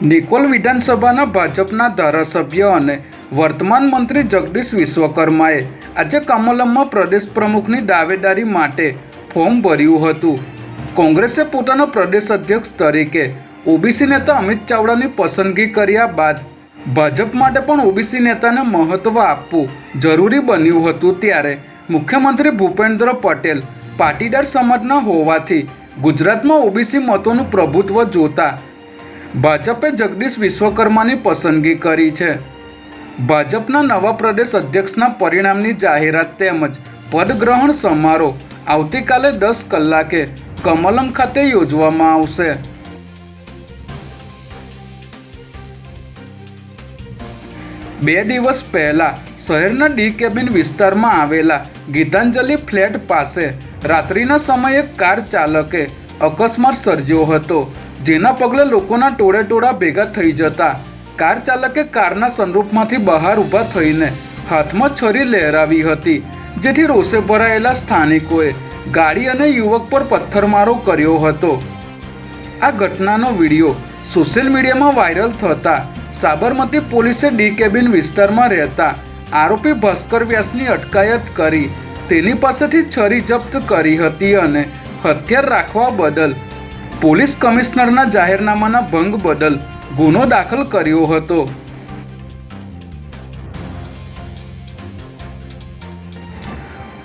નિકોલ વિધાનસભાના ભાજપના ધારાસભ્ય અને વર્તમાન મંત્રી જગદીશ વિશ્વકર્માએ આજે કમલમમાં પ્રદેશ પ્રમુખની દાવેદારી માટે ફોર્મ ભર્યું હતું. કોંગ્રેસે પોતાના પ્રદેશ અધ્યક્ષ તરીકે ઓબીસી નેતા અમિત ચાવડાની પસંદગી કર્યા બાદ ભાજપ માટે પણ ઓબીસી નેતાને મહત્વ આપવું જરૂરી બન્યું હતું ત્યારે મુખ્યમંત્રી ભૂપેન્દ્ર પટેલ પાટીદાર સમાજના હોવાથી ગુજરાતમાં ઓબીસી મતોનું પ્રભુત્વ જોતા ભાજપે જગદીશ વિશ્વકર્માની પસંદગી કરી છે. ભાજપના નવા પ્રદેશ અધ્યક્ષના પરિણામની જાહેરાત તેમજ પદગ્રહણ સમારોહ આવતીકાલે દસ કલાકે કમલમ ખાતે યોજવામાં આવશે. બે દિવસ પહેલા શહેરના ડી કેબિન વિસ્તારમાં આવેલા ગીતાંજલિ ફ્લેટ પાસે રાત્રિના સમયે કાર ચાલકે અકસ્માત સર્જ્યો હતો. જેના પગલે લોકોના ટોળે ટોળા ભેગા થઈ જતા. કાર ચાલકે કારના સંરૂપમાંથી બહાર ઊભા થઈને હાથમાં છરી લહેરાવી હતી, જેથી રોષે ભરાયેલા સ્થાનિકોએ ગાડી અને યુવક પર પથ્થરમારો કર્યો હતો. આ ઘટનાનો વીડિયો સોશિયલ મીડિયામાં વાયરલ થતા સાબરમતી પોલીસે ડી કેબિન વિસ્તારમાં રહેતા આરોપી ભાસ્કર વ્યાસની અટકાયત કરી, તેની પાસેથી છરી જપ્ત કરી હતી અને હથિયાર રાખવા બદલ પોલીસ કમિશનરના જાહેરનામાના ભંગ બદલ ગુનો દાખલ કર્યો હતો.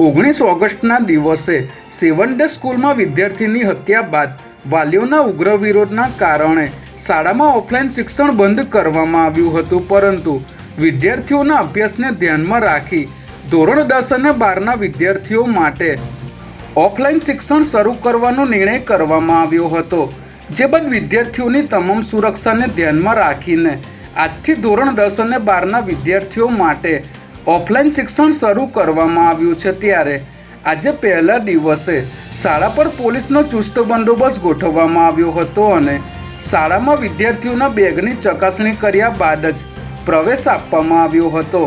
ઓગણીસ ઓગસ્ટના દિવસે સેવન ડે સ્કૂલમાં વિદ્યાર્થીની હત્યા બાદ વાલીઓના ઉગ્ર વિરોધના કારણે શાળામાં ઓફલાઈન શિક્ષણ બંધ કરવામાં આવ્યું હતું, પરંતુ વિદ્યાર્થીઓના અભ્યાસને ધ્યાનમાં રાખી ધોરણ દસ અને બારના વિદ્યાર્થીઓ માટે ઓફલાઈન શિક્ષણ શરૂ કરવાનો નિર્ણય કરવામાં આવ્યો હતો, જે બાદ વિદ્યાર્થીઓની તમામ સુરક્ષાને ધ્યાનમાં રાખીને આજથી ધોરણ દસ અને બારના વિદ્યાર્થીઓ માટે ઓફલાઈન શિક્ષણ શરૂ કરવામાં આવ્યું છે. ત્યારે આજે પહેલા દિવસે શાળા પર પોલીસનો ચુસ્ત બંદોબસ્ત ગોઠવવામાં આવ્યો હતો અને શાળામાં વિદ્યાર્થીઓના બેગની ચકાસણી કર્યા બાદ જ પ્રવેશ આપવામાં આવ્યો હતો.